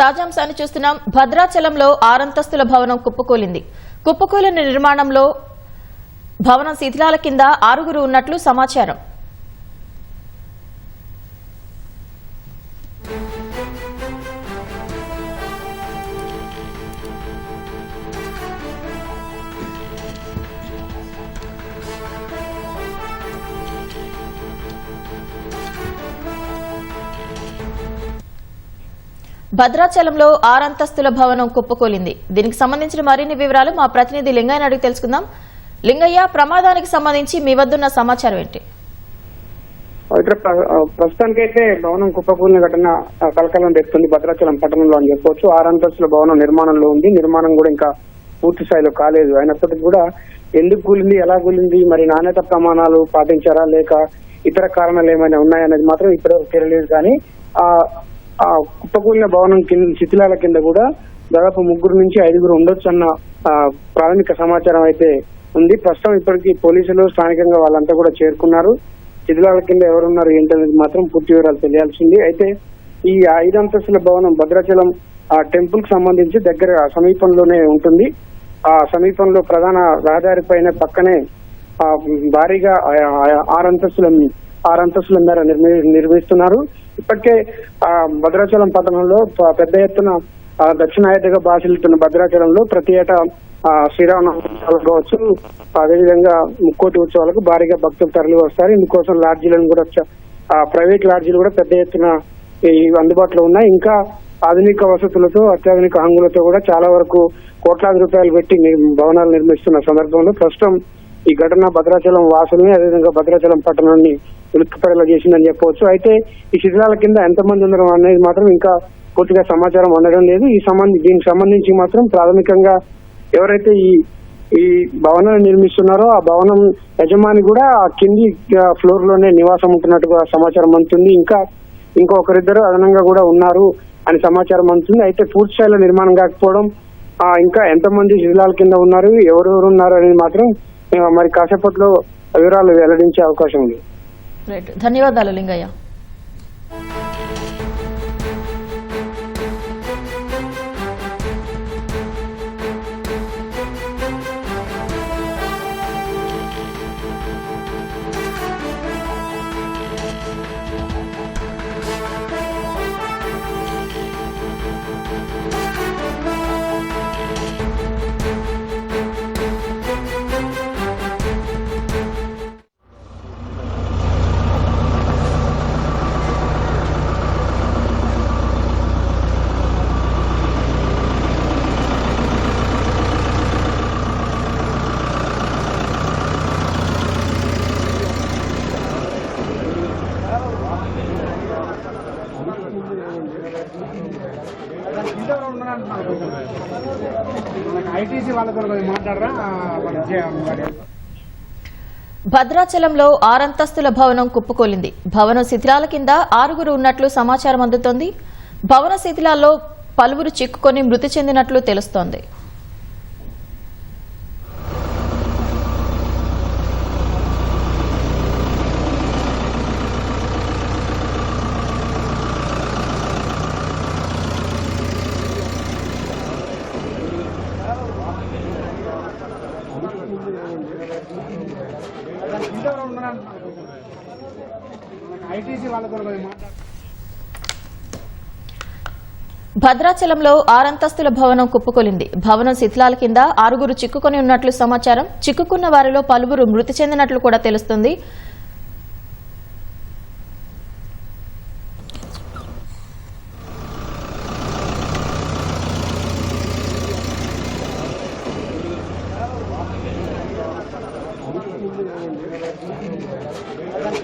తాజాంశాన్ని చూస్తున్నాం. భద్రాచలంలో ఆరంతస్తుల భవనం కుప్పకూలింది. కుప్పకూలిన నిర్మాణంలో భవనం శిథిలాల కింద ఆరుగురు ఉన్నట్లు సమాచారం. భద్రాచలంలో ఆరంతస్తుల భవనం కుప్పకూలింది. దీనికి సంబంధించిన మరిన్ని వివరాలు మా ప్రతినిధి లింగయ్య అడిగి తెలుసుకుందాం. లింగయ్య ప్రమాదానికి సంబంధించి మీ వద్దున్న సమాచారం ఏంటి? ఇక్కడ ప్ర- ప్రస్తుతానికైతే భవనం కుప్పకూలిన ఘటన కలకలం తెస్తుంది భద్రాచలం పట్టణంలో అని చెప్పొచ్చు. ఆరంతస్తుల భవనం నిర్మాణంలో ఉంది. నిర్మాణం కూడా ఇంకా పూర్తి స్థాయిలో కాలేదు. అయినప్పటికీ కూడా ఎందుకు కూలింది ఎలా కూలింది మరి నాణ్యత ప్రమాణాలు పాటించారా లేక ఇతర కారణాలు ఏమైనా ఉన్నాయనేది మాత్రం ఇప్పటివరకు తెలియలేదు. కానీ ఆ ఆ కుప్పకూలిన భవనం కింద శిథిలాల కింద కూడా దాదాపు ముగ్గురు నుంచి ఐదుగురు ఉండొచ్చు అన్న ప్రాథమిక సమాచారం అయితే ఉంది. ప్రస్తుతం ఇప్పటికీ పోలీసులు స్థానికంగా వాళ్ళంతా కూడా చేరుకున్నారు. శిథిలాల కింద ఎవరున్నారు ఏంటనేది మాత్రం పూర్తి వివరాలు తెలియాల్సింది. అయితే ఈ ఐదు అంతస్తుల భవనం భద్రాచలం ఆ టెంపుల్కు సంబంధించి దగ్గర సమీపంలోనే ఉంటుంది. ఆ సమీపంలో ప్రధాన రహదారి పైన పక్కనే ఆ భారీగా ఆ- ఆరు అంతస్తుల ఆరు అంతస్తుల మేర నిర్మి నిర్మిస్తున్నారు. ఇప్పటికే ఆ భద్రాచలం పట్టణంలో పెద్ద ఎత్తున ఆ దక్షిణాయతగా బాసిల్లుతున్న భద్రాచలంలో ప్రతి ఏటా శ్రీరామనవమి కావచ్చు అదేవిధంగా ముక్కోటి ఉత్సవాలకు భారీగా భక్తులు తరలి వస్తారు ఇందుకోసం లాడ్జీలను కూడా ప్రైవేట్ లాడ్జీలు కూడా పెద్ద ఎత్తున అందుబాటులో ఉన్నాయి. ఇంకా ఆధునిక వసతులతో అత్యాధునిక హంగులతో కూడా చాలా వరకు కోట్లాది రూపాయలు పెట్టి భవనాలు నిర్మిస్తున్న సందర్భంలో ప్రస్తుతం ఈ ఘటన భద్రాచలం వాసుల్ని అదేవిధంగా భద్రాచలం పట్టణాన్ని ఉలిక్కిపడేలా చేసిందని చెప్పవచ్చు. అయితే ఈ శిథిలాల కింద ఎంతమంది ఉన్నారు అనేది మాత్రం ఇంకా పూర్తిగా సమాచారం అందడం లేదు. ఈ సంబంధి దీనికి సంబంధించి మాత్రం ప్రాథమికంగా ఎవరైతే ఈ ఈ భవనాన్ని నిర్మిస్తున్నారో ఆ భవనం యజమాని కూడా ఆ కింది ఫ్లోర్లోనే నివాసం ఉంటున్నట్టుగా సమాచారం అందుతుంది. ఇంకా ఇంకొకరిద్దరు అదనంగా కూడా ఉన్నారు అని సమాచారం అందుతుంది. అయితే పూర్తి స్థాయిలో నిర్మాణం కాకపోవడం ఇంకా ఎంతమంది శిథిలాల కింద ఉన్నారు ఎవరెవరు ఉన్నారు అనేది మాత్రం మరి కాసేపట్లో వివరాలు వెల్లడించే అవకాశం ఉంది. ధన్యవాదాలు లింగయ్య. ఐటీసీ వాళ్ళతో మాట్లాడరా భద్రాచలంలో ఆరంతస్తుల భవనం కుప్పకూలింది. భవనం శిథిలాల కింద ఆరుగురు ఉన్నట్లు సమాచారం అందుతోంది. భవన శిథిలాల్లో పలువురు చిక్కుకొని మృతి చెందినట్లు తెలుస్తోంది. భద్రాచలంలో ఆరంతస్తుల భవనం కుప్పకూలింది. భవనం శిథిలాల కింద ఆరుగురు చిక్కుకొని ఉన్నట్లు సమాచారం. చిక్కుకున్న వారిలో పలువురు మృతి చెందినట్లు కూడా తెలుస్తుంది.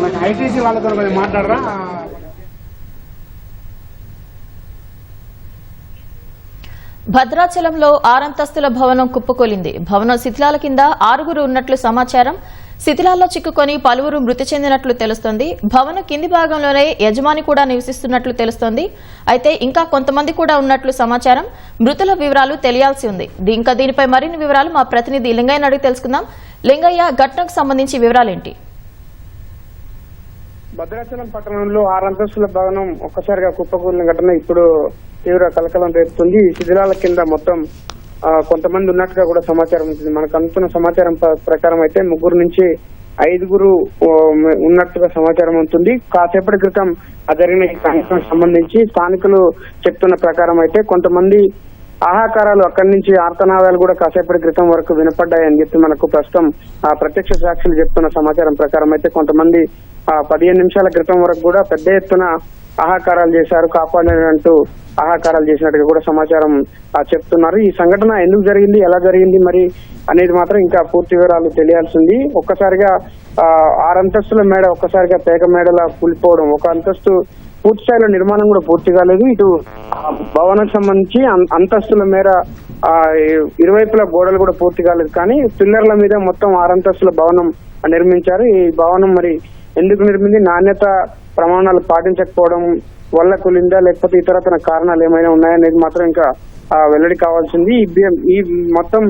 మనకి ఐటీసీ వాళ్ళతో కొంచెం మాట్లాడరా? భద్రాచలంలో ఆరంతస్తుల భవనం కుప్పకూలింది. భవనం శిథిలాల కింద ఆరుగురు ఉన్నట్లు సమాచారం. శిథిలాల్లో చిక్కుకొని పలువురు మృతి చెందినట్లు తెలుస్తోంది. భవనం కింది భాగంలోనే యజమాని కూడా నివసిస్తున్నట్లు తెలుస్తోంది. అయితే ఇంకా కొంతమంది కూడా ఉన్నట్లు సమాచారం మృతుల వివరాలు తెలియాల్సి ఉంది. ఇంకా దీనిపై మరిన్ని వివరాలు మా ప్రతినిధి లింగయ్య అడిగి తెలుసుకుందాం. లింగయ్య ఘటనకు సంబంధించి వివరాలేంటి? భద్రాచలం పట్టణంలో ఆరంతస్తుల భవనం ఒక్కసారిగా కుప్పకూలిన ఘటన ఇప్పుడు తీవ్ర కలకలం రేపుతుంది. శిథిలాల కింద మొత్తం కొంతమంది ఉన్నట్టుగా కూడా సమాచారం ఉంటుంది. మనకు అందుతున్న సమాచారం ప్రకారం అయితే ముగ్గురు నుంచి ఐదుగురు ఉన్నట్టుగా సమాచారం ఉంటుంది. కాసేపటి క్రితం జరిగిన ఈ కార్యక్రమం సంబంధించి స్థానికులు చెప్తున్న ప్రకారం అయితే కొంతమంది ఆహాకారాలు అక్కడి నుంచి ఆర్తనాదాలు కూడా కాసేపటి క్రితం వరకు వినపడ్డాయని చెప్పి మనకు ప్రస్తుతం ఆ ప్రత్యక్ష సాక్షులు చెప్తున్న సమాచారం ప్రకారం అయితే కొంతమంది ఆ పదిహేను నిమిషాల క్రితం వరకు కూడా పెద్ద ఎత్తున ఆహాకారాలు చేశారు కాపాడారంటూ ఆహాకారాలు చేసినట్టుగా కూడా సమాచారం చెప్తున్నారు. ఈ సంఘటన ఎందుకు జరిగింది ఎలా జరిగింది మరి అనేది మాత్రం ఇంకా పూర్తి వివరాలు తెలియాల్సింది. ఒక్కసారిగా ఆ, ఆరంతస్తుల మేడ ఒక్కసారిగా పేక మేడలా కూలిపోవడం ఒక అంతస్తు పూర్తి స్థాయిలో నిర్మాణం కూడా పూర్తి కాలేదు. ఇటు భవనం సంబంధించి అంతస్తుల మేర ఆ, ఇరువైపుల గోడలు కూడా పూర్తి కాలేదు. కానీ పిల్లర్ల మీద మొత్తం ఆరంతస్తుల భవనం నిర్మించారు. ఈ భవనం మరి ఎందుకు నిర్మింది నాణ్యత ప్రమాణాలు పాటించకపోవడం వల్ల కులిందా లేకపోతే ఇతరతర కారణాలు ఏమైనా ఉన్నాయనేది మాత్రం ఇంకా వెల్లడి కావాల్సింది. ఈ ఈ మొత్తం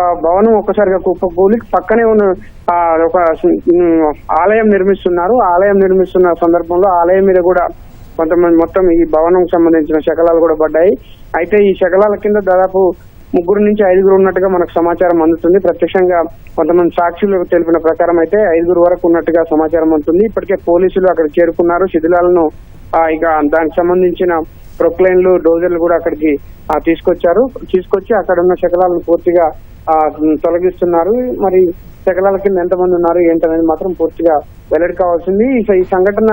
ఆ, భవనం ఒక్కసారిగా కుప్పకూలి పక్కనే ఉన్న ఆ, ఒక ఆలయం నిర్మిస్తున్నారు. ఆలయం నిర్మిస్తున్న సందర్భంలో ఆలయం మీద కూడా కొంతమంది మొత్తం ఈ భవనం సంబంధించిన శకలాలు కూడా పడ్డాయి. అయితే ఈ శకలాల కింద దాదాపు ముగ్గురు నుంచి ఐదుగురు ఉన్నట్టుగా మనకు సమాచారం అందుతుంది. ప్రత్యక్షంగా కొంతమంది సాక్షులు తెలిపిన ప్రకారం అయితే ఐదుగురు వరకు ఉన్నట్టుగా సమాచారం అందుతుంది. ఇప్పటికే పోలీసులు అక్కడ చేరుకున్నారు. శిథిలాలను ఇక దానికి సంబంధించిన ప్రొక్లైన్లు డోజర్లు కూడా అక్కడికి తీసుకొచ్చారు. తీసుకొచ్చి అక్కడ ఉన్న శకలాలను పూర్తిగా తొలగిస్తున్నారు. మరి శకలాల కింద ఎంతమంది ఉన్నారు ఏంటనేది మాత్రం పూర్తిగా వెల్లడి కావాల్సింది. ఈ- సంఘటన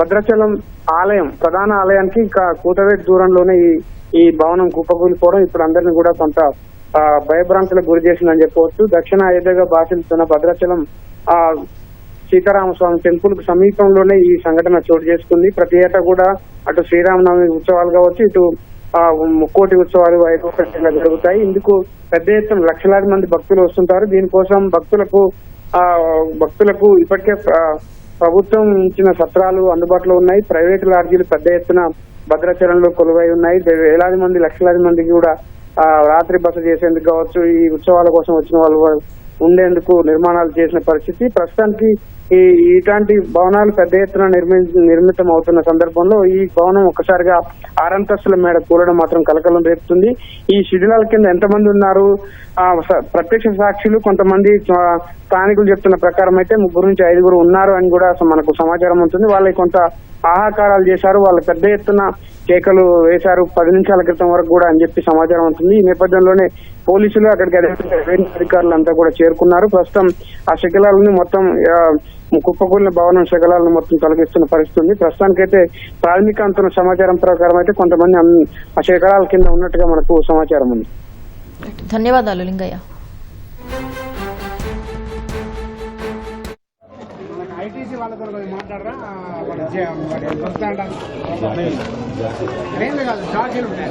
భద్రాచలం ఆలయం ప్రధాన ఆలయానికి ఇంకా దూరంలోనే ఈ ఈ భవనం కుప్పకూలిపోవడం ఇప్పుడు అందరిని కూడా కొంత ఆ, భయభ్రాంతులకు గురి చేసిందని చెప్పవచ్చు. దక్షిణ అయోధ్యగా భాషిస్తున్న భద్రాచలం ఆ సీతారామస్వామి టెంపుల్కు సమీపంలోనే ఈ సంఘటన చోటు చేసుకుంది. ప్రతి ఏటా కూడా అటు శ్రీరామనవమి ఉత్సవాలు కావచ్చు ఇటు ముక్కోటి ఉత్సవాలు ఐదు జరుగుతాయి. ఇందుకు పెద్ద ఎత్తున లక్షలాది మంది భక్తులు వస్తుంటారు. దీనికోసం భక్తులకు ఆ భక్తులకు ఇప్పటికే ప్రభుత్వం ఇచ్చిన సత్రాలు అందుబాటులో ఉన్నాయి. ప్రైవేట్ లాడ్జీలు పెద్ద ఎత్తున భద్రాచలంలో కొలువై ఉన్నాయి. వేలాది మంది లక్షలాది మందికి కూడా ఆ, రాత్రి బస చేసేందుకు కావచ్చు ఈ ఉత్సవాల కోసం వచ్చిన వాళ్ళు ఉండేందుకు నిర్మాణాలు చేసిన పరిస్థితి. ప్రస్తుతానికి ఈ ఇట్లాంటి భవనాలు పెద్ద ఎత్తున నిర్మి నిర్మితం అవుతున్న సందర్భంలో ఈ భవనం ఒక్కసారిగా ఆరంతస్తుల మేడ కూలడం మాత్రం కలకలం రేపుతుంది. ఈ శిథిలాల కింద ఎంతమంది ఉన్నారు? ఆ, స- ప్రత్యక్ష సాక్షులు కొంతమంది స్థానికులు చెప్తున్న ప్రకారం అయితే ముగ్గురు నుంచి ఐదుగురు ఉన్నారు అని కూడా మనకు సమాచారం ఉంటుంది. వాళ్ళకి కొంత ఆహాకారాలు చేశారు వాళ్ళు పెద్ద ఎత్తున కేకలు వేశారు. పది నిమిషాల క్రితం వరకు కూడా అని చెప్పి సమాచారం ఉంటుంది ఈ నేపథ్యంలోనే పోలీసులు అక్కడికి రెవెన్యూ అధికారులు అంతా కూడా చేరుకున్నారు. ప్రస్తుతం ఆ శకలాలను మొత్తం కుప్పకూలిన భవనం శకలాలను మొత్తం తొలగిస్తున్న పరిస్థితి ఉంది. ప్రస్తుతానికైతే ప్రాథమిక అంతున్న సమాచారం ప్రకారం అయితే కొంతమంది ఆ శకలాల కింద ఉన్నట్టుగా మనకు సమాచారం ఉంది. ధన్యవాదాలు లింగయ్య. ఐటీసీ వాళ్ళతో మాట్లాడరా? వాడు చే- వాడు దొరుకుతాయంట కాదు ఛార్జీలు ఉంటాయి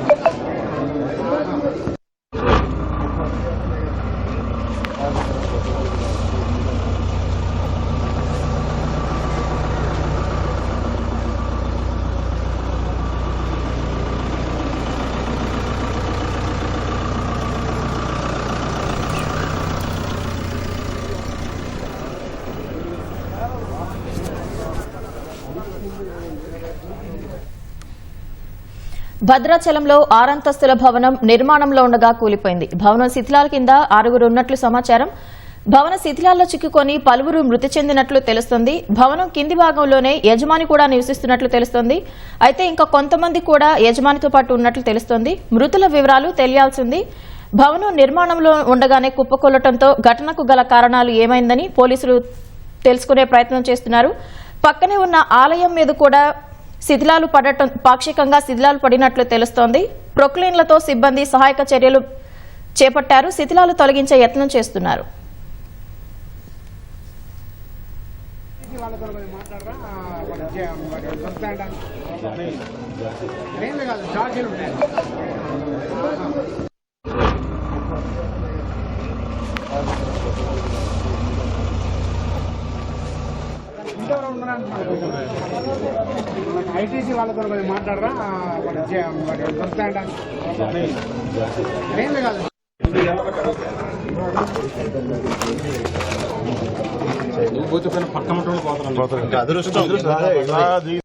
భద్రాచలంలో ఆరంతస్తుల భవనం నిర్మాణంలో ఉండగా కూలిపోయింది. భవనం శిథిలాల కింద ఆరుగురు ఉన్నట్లు సమాచారం. భవన శిథిలాల్లో చిక్కుకొని పలువురు మృతి చెందినట్లు తెలుస్తోంది. భవనం కింది భాగంలోనే యజమాని కూడా నివసిస్తున్నట్లు తెలుస్తోంది. అయితే ఇంకా కొంతమంది కూడా యజమానితో పాటు ఉన్నట్లు తెలుస్తోంది. మృతుల వివరాలు తెలియాల్సింది. భవనం నిర్మాణంలో ఉండగానే కుప్పకొల్లటంతో ఘటనకు గల కారణాలు ఏమైందని పోలీసులు తెలుసుకునే ప్రయత్నం చేస్తున్నారు. పక్కనే ఉన్న ఆలయం మీద కూడా శిథిలాలు పడటం పాక్షికంగా శిథిలాలు పడినట్లు తెలుస్తోంది. ప్రొక్లీన్లతో సిబ్బంది సహాయక చర్యలు చేపట్టారు. శిథిలాలు తొలగించే యత్నం చేస్తున్నారు. వాళ్ళతో కొంచెం మాట్లాడరా? దొరుకుతాయంట కాదు? ఇంకెవరో ఉన్నారా మరి ఐటీసీ వాళ్ళతో కొంచెం మాట్లాడరా మరి చే- మరి దొరుకుతాయంట ఏం కాదు అదృష్టం ఇలా ది-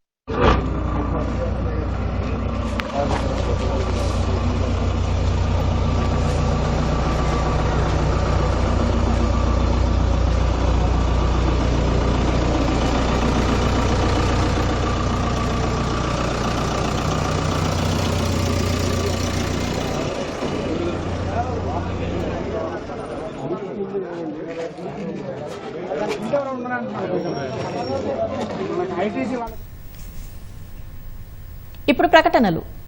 ఇంకెవరో ఉన్నారా ఐటీసీ వాళ్ళ ఇప్పుడు ప్రకటనలు.